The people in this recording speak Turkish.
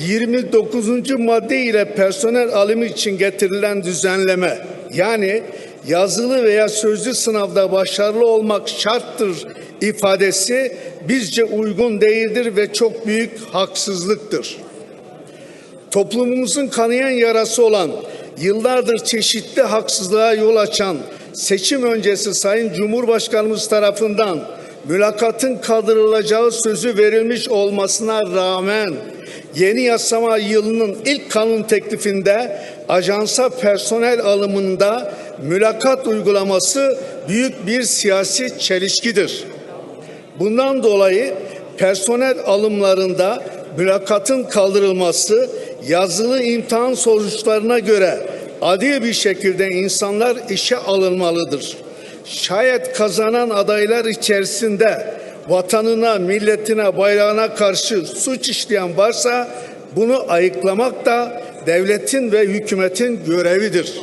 29. madde ile personel alımı için getirilen düzenleme yani yazılı veya sözlü sınavda başarılı olmak şarttır ifadesi bizce uygun değildir ve çok büyük haksızlıktır. Toplumumuzun kanayan yarası olan, yıllardır çeşitli haksızlığa yol açan seçim öncesi Sayın Cumhurbaşkanımız tarafından mülakatın kaldırılacağı sözü verilmiş olmasına rağmen yeni yasama yılının ilk kanun teklifinde ajansa personel alımında mülakat uygulaması büyük bir siyasi çelişkidir. Bundan dolayı personel alımlarında mülakatın kaldırılması yazılı imtihan sonuçlarına göre adil bir şekilde insanlar işe alınmalıdır. Şayet kazanan adaylar içerisinde vatanına, milletine, bayrağına karşı suç işleyen varsa bunu ayıklamak da devletin ve hükümetin görevidir.